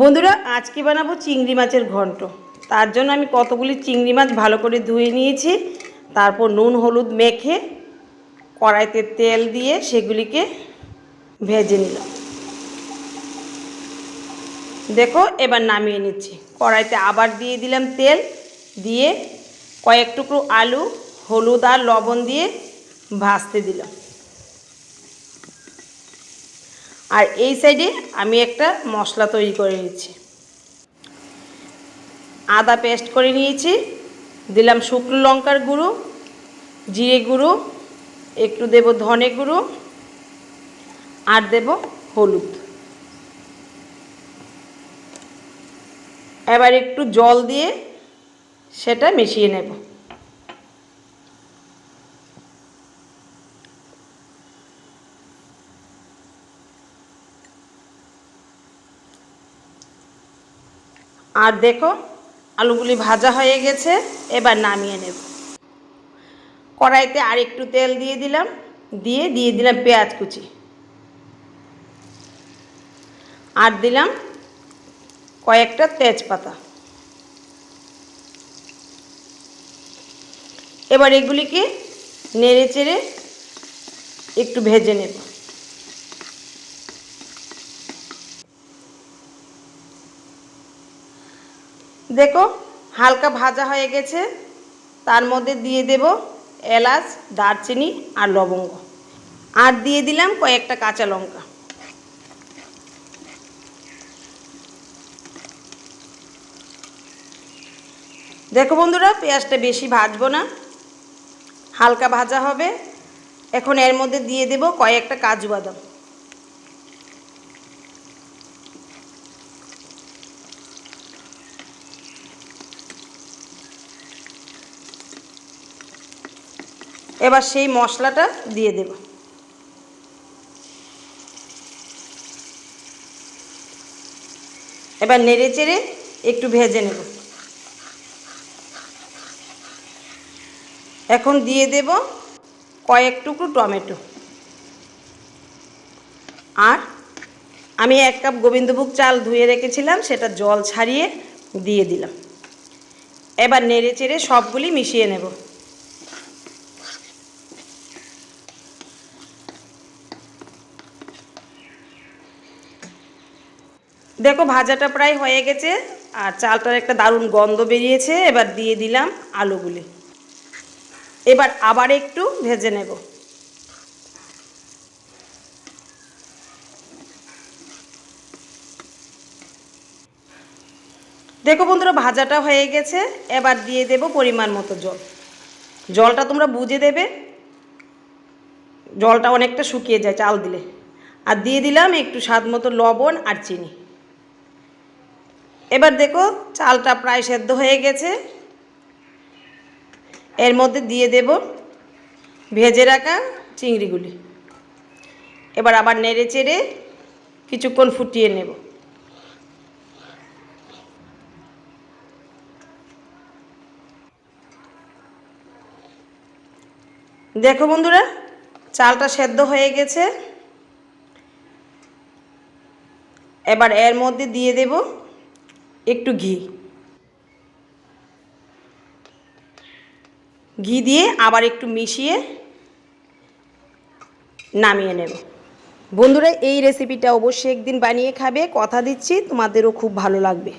বন্ধুরা, আজকে বানাবো চিংড়ি মাছের ঘন্ট। তার জন্য আমি কতগুলি চিংড়ি মাছ ভালো করে ধুয়ে নিয়েছি। তারপর নুন, হলুদ মেখে কড়াইতে তেল দিয়ে সেগুলিকে ভেজে নিলাম। দেখো, এবার নামিয়ে নিচ্ছি। কড়াইতে আবার দিয়ে দিলাম তেল, দিয়ে কয়েক টুকরো আলু, হলুদ আর লবণ দিয়ে ভাজতে দিলাম। আর এই সাইডে আমি একটা মশলা তৈরি করে নিয়েছি আদা পেস্ট করে নিয়েছি, দিলাম শুকনো লঙ্কার গুঁড়ো, জিরে গুঁড়ো, একটু দেব ধনে গুঁড়ো, আর দেব হলুদ। এবার একটু জল দিয়ে সেটা মিশিয়ে নেব। আর দেখো, আলুগুলি ভাজা হয়ে গেছে, এবার নামিয়ে নেব। কড়াইতে আর একটু তেল দিয়ে দিলাম, দিয়ে দিয়ে দিলাম পেঁয়াজ কুচি। আর দিলাম কয়েকটা তেজপাতা। এবার এগুলিকে নেড়ে চেড়ে একটু ভেজে নেব। দেখো, হালকা ভাজা হয়ে গেছে। তার মধ্যে দিয়ে দেব এলাচ, দারচিনি আর লবঙ্গ। আর দিয়ে দিলাম কয়েকটা কাঁচা লঙ্কা। দেখো বন্ধুরা, পেঁয়াজটা বেশি ভাজবো না। হালকা ভাজা হবে। এখন এর মধ্যে দিয়ে দেব কয়েকটা কাজু বাদাম। এবার সেই মশলাটা দিয়ে দেব। এবার নেড়ে চেড়ে একটু ভেজে নেব। এখন দিয়ে দেব কয়েক টুকরো টমেটো। আর আমি এক কাপ গোবিন্দভোগ চাল ধুয়ে রেখেছিলাম, সেটা জল ছাড়িয়ে দিয়ে দিলাম। এবার নেড়ে চেড়ে সবগুলি মিশিয়ে নেব। দেখো, ভাজাটা প্রায় হয়ে গেছে, আর চালটার একটা দারুণ গন্ধ বেরিয়েছে, এবার দিয়ে দিলাম আলুগুলি। এবার আবার একটু ভেজে নেব। দেখো বন্ধুরা, ভাজাটা হয়ে গেছে, এবার দিয়ে দেব পরিমাণ মতো জল। জলটা তোমরা বুঝে দেবে, জলটা অনেকটা শুকিয়ে যায় চাল দিলে। আর দিয়ে দিলাম একটু স্বাদ মতো লবণ আর চিনি। এবার দেখো চালটা প্রায় সেদ্ধ হয়ে গেছে। এর মধ্যে দিয়ে দেব ভেজে রাখা চিংড়িগুলি। এবার আবার নেড়ে চেড়ে কিছুক্ষণ ফুটিয়ে নেব। দেখো বন্ধুরা, চালটা সেদ্ধ হয়ে গেছে। এবার এর মধ্যে দিয়ে দেব একটু ঘি। ঘি দিয়ে আবার একটু মিশিয়ে নামিয়ে নেব। বন্ধুরা, এই রেসিপিটা অবশ্যই একদিন বানিয়ে খাবে। কথা দিচ্ছি, তোমাদেরও খুব ভালো লাগবে।